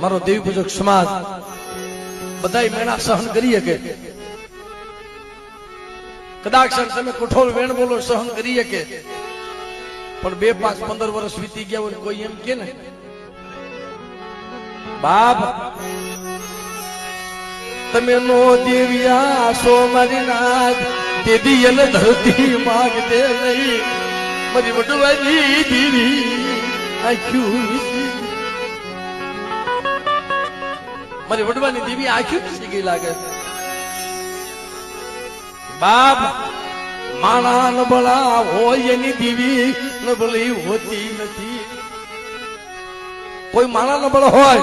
મારો દેવી પૂજક સમાજ બધા મેણા સહન કરી શકે. કદાચ તમે કઠોર વેણ બોલો સહન કરી શકે. પણ બે પાંચ પંદર વર્ષ વીતી ગયા હોય કોઈ એમ કે ને? બાપ, તમે નો દેવ્યા, સો મારી નાથ દેદી એને ધરતી માગતે નહીં. મારી વડવાની દીદી આખ્યું મારી વડવાની દેવી આખી વિસી ગઈ લાગે. બાપ, માણા નબળા હોય એની દીવી નબળી હોતી નથી. કોઈ માણા નબળો હોય,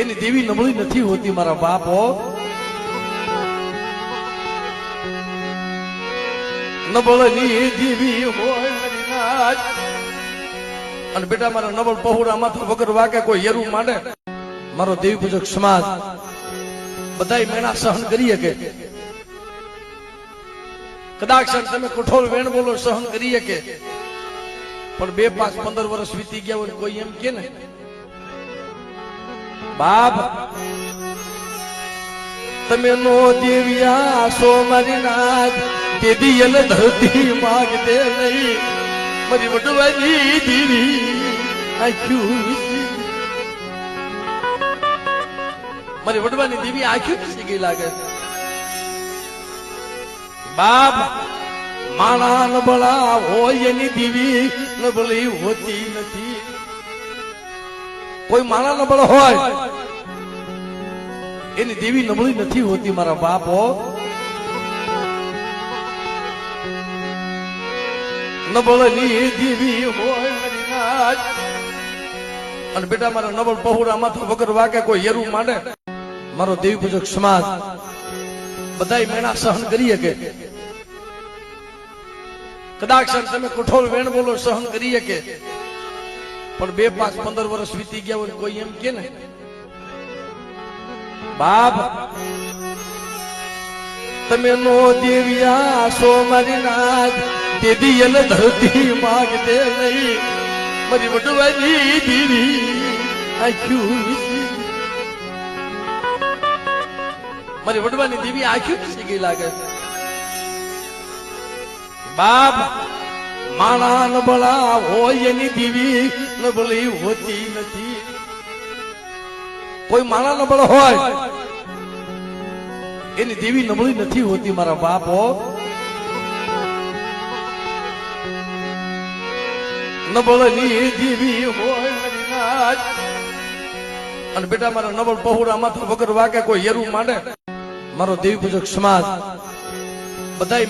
એની દેવી નબળી નથી હોતી મારા બાપ. હો નબળની દેવી હોય અને બેટા, મારા નબળ પહોળા માથા વગર વાગે કોઈ હેરું માંડે. મારો દેવી પૂજક સમાજ બધા મેણા સહન કરી શકે. કદાચ તમે કઠોળ વેણ બોલો સહન કરી શકે. પણ બે પાંચ પંદર વર્ષ વીતી ગયા હોય કોઈ એમ કે ને? બાપ, તમે નો દેવ્યા, સો મારી નાથ દેદી એને ધરતી માગતે નહીં. મારી વડવાની દીવી આખ્યું મારી વડવાની દેવી આખી વિસી ગઈ લાગે. બાપ, માણા નબળા હોય એની દીવી નબળી હોતી નથી. કોઈ માણા નબળો હોય, એની દેવી નબળી નથી હોતી મારા બાપ. હો નબળની દેવી હોય અને બેટા, મારા નબળ પહોરા માથા વગર વાગે કોઈ હેરું માંડે. મારો દેવી પૂજક સમાજ બધા મેણા સહન કરી શકે. કદાચ તમે કઠોળ વેણ બોલો સહન કરી શકે. પણ બે પાંચ પંદર વર્ષ વીતી ગયા હોય કોઈ એમ કે ને? બાપ, તમે નો દેવ્યા, સો મારી નાથ દેદી એને ધરતી માગતે નહીં. મારી વડવાની દીવી આખ્યું મારી વડવાની દેવી આખી વિસી ગઈ લાગે બાપ, માણા નબળા હોય એની દીવી નબળી હોતી નથી. કોઈ માણા નબળ હોય, એની દેવી નબળી નથી હોતી મારા બાપ. નબળની દેવી હોય અને બેટા, મારા નબળ પહોળા માથા વગર વાગે કોઈ હેરું માંડે. મારો દેવી પૂજક સમાજ. બધાય